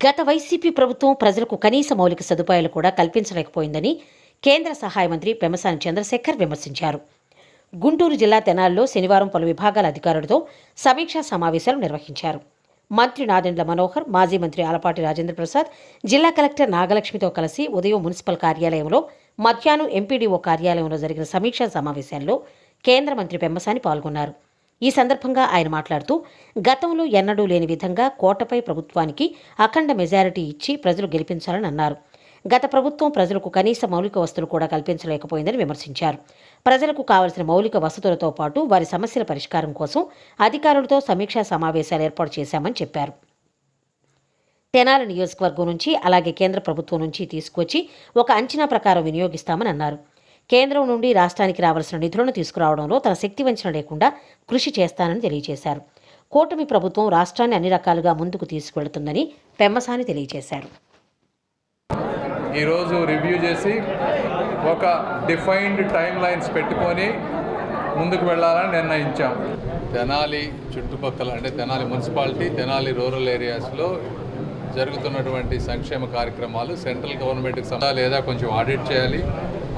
గత వైసీపీ ప్రభుత్వం ప్రజలకు కనీస మౌలిక సదుపాయాలు కూడా కల్పించలేకపోయిందని కేంద్ర సహాయ మంత్రి పెమసాని చంద్రశేఖర్ విమర్శించారు. గుంటూరు జిల్లా తెనాల్లో శనివారం పలు విభాగాల అధికారులతో సమీక్షా సమావేశాలు నిర్వహించారు. మంత్రి నాదెండ్ల మనోహర్ మాజీ మంత్రి ఆలపాటి రాజేంద్ర ప్రసాద్ జిల్లా కలెక్టర్ నాగలక్ష్మితో కలిసి ఉదయం మున్సిపల్ కార్యాలయంలో మధ్యాహ్నం ఎంపీడీఓ కార్యాలయంలో జరిగిన సమీక్షా సమావేశాల్లో కేంద్ర మంత్రి పెమ్మసాని పాల్గొన్నారు. ఈ సందర్భంగా ఆయన మాట్లాడుతూ గతంలో ఎన్నడూ లేని విధంగా కోటపై ప్రభుత్వానికి అఖండ మెజారిటీ ఇచ్చి ప్రజలు గెలిపించాలని అన్నారు. గత ప్రభుత్వం ప్రజలకు కనీస మౌలిక వసతులు కూడా కల్పించలేకపోయిందని విమర్శించారు. ప్రజలకు కావలసిన మౌలిక వసతులతో పాటు వారి సమస్యల పరిష్కారం కోసం అధికారులతో సమీక్షా సమావేశాలు ఏర్పాటు చేశామని చెప్పారు. తెనాల నియోజకవర్గం నుంచి అలాగే కేంద్ర ప్రభుత్వం నుంచి తీసుకొచ్చి ఒక అంచనా ప్రకారం వినియోగిస్తామని అన్నారు. కేంద్రం నుండి రాష్ట్రానికి రావాల్సిన నిధులను తీసుకురావడంలో తన శక్తి వంచన లేకుండా కృషి చేస్తానని తెలియజేశారు. కూటమి ప్రభుత్వం రాష్ట్రాన్ని అన్ని రకాలుగా ముందుకు తీసుకువెళుతుందని పెమ్మసాని తెలియజేశారు. ఈరోజు రివ్యూ చేసి ఒక డిఫైన్డ్ టైం లైన్స్ పెట్టుకొని ముందుకు వెళ్ళాలని నిర్ణయించాం. తెనాలి చుట్టుపక్కల అంటే తెనాలి మున్సిపాలిటీ తెనాలి రూరల్ ఏరియాస్లో జరుగుతున్నటువంటి సంక్షేమ కార్యక్రమాలు సెంట్రల్ గవర్నమెంట్కి సంబంధ లేదా కొంచెం ఆడిట్ చేయాలి.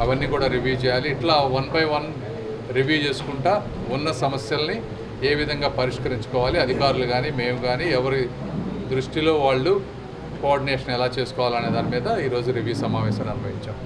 అవన్నీ కూడా రివ్యూ చేయాలి. ఇట్లా వన్ బై వన్ రివ్యూ చేసుకుంటా ఉన్న సమస్యల్ని ఏ విధంగా పరిష్కరించుకోవాలి అధికారులు కానీ మేము కానీ ఎవరి దృష్టిలో వాళ్ళు కోఆర్డినేషన్ ఎలా చేసుకోవాలనే దాని మీద ఈరోజు రివ్యూ సమావేశం నిర్వహించాం.